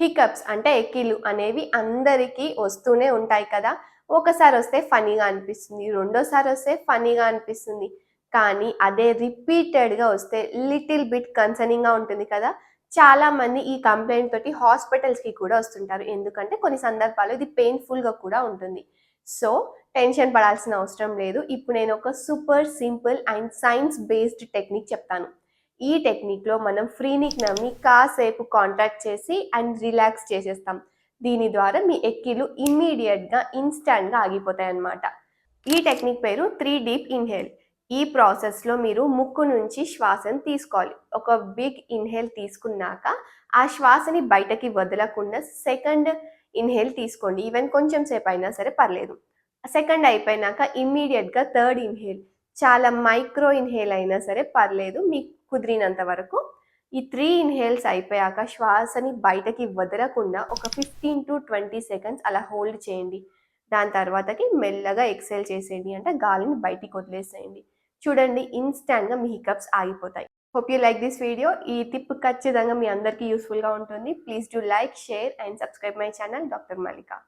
Hiccups అంటే ఎక్కిలు అనేవి అందరికీ వస్తూనే ఉంటాయి కదా. ఒకసారి వస్తే ఫనీగా అనిపిస్తుంది రెండోసారి వస్తే ఫనీగా అనిపిస్తుంది. కానీ అదే రిపీటెడ్గా వస్తే లిటిల్ బిట్ కన్సర్నింగ్గా ఉంటుంది కదా. చాలా మంది ఈ కంప్లైంట్ తోటి హాస్పిటల్స్కి కూడా వస్తుంటారు. ఎందుకంటే కొన్ని సందర్భాల్లో ఇది పెయిన్ఫుల్గా కూడా ఉంటుంది. సో టెన్షన్ పడాల్సిన అవసరం లేదు. ఇప్పుడు నేను ఒక super simple and science based technique చెప్తాను. ఈ టెక్నిక్లో మనం ఫ్రీనిక్ నమ్మి కాసేపు కాంటాక్ట్ చేసి అండ్ రిలాక్స్ చేసేస్తాం. దీని ద్వారా మీ ఎక్కిలు ఇమ్మీడియట్గా ఇన్స్టాంట్గా ఆగిపోతాయి అన్నమాట ఈ టెక్నిక్ పేరు త్రీ డీప్ ఇన్హేల్ ఈ ప్రాసెస్లో మీరు ముక్కు నుంచి శ్వాసను తీసుకోవాలి. ఒక బిగ్ ఇన్హేల్ తీసుకున్నాక ఆ శ్వాసని బయటకి వదలకుండా సెకండ్ ఇన్హేల్ తీసుకోండి. ఈవెన్ కొంచెం సేపు అయినా సరే పర్లేదు. సెకండ్ అయిపోయినాక ఇమ్మీడియట్గా థర్డ్ ఇన్హేల్ చాలా మైక్రో ఇన్హేల్ అయినా సరే పర్లేదు. మీకు కుదిరినంత వరకు ఈ త్రీ ఇన్హేల్స్ అయిపోయాక శ్వాసని బయటకి వదలకుండా ఒక ఫిఫ్టీన్ టు ట్వంటీ సెకండ్స్ అలా హోల్డ్ చేయండి. దాని తర్వాతకి మెల్లగా ఎక్సెల్ చేసేయండి. అంటే గాలిని బయటికి వదిలేసేయండి. చూడండి ఇన్స్టాంట్గా మీ హికప్స్ ఆగిపోతాయి. Hope you like this video ఈ టిప్ ఖచ్చితంగా మీ అందరికీ యూస్ఫుల్గా ఉంటుంది. Please do like share and subscribe my channel doctor Mallika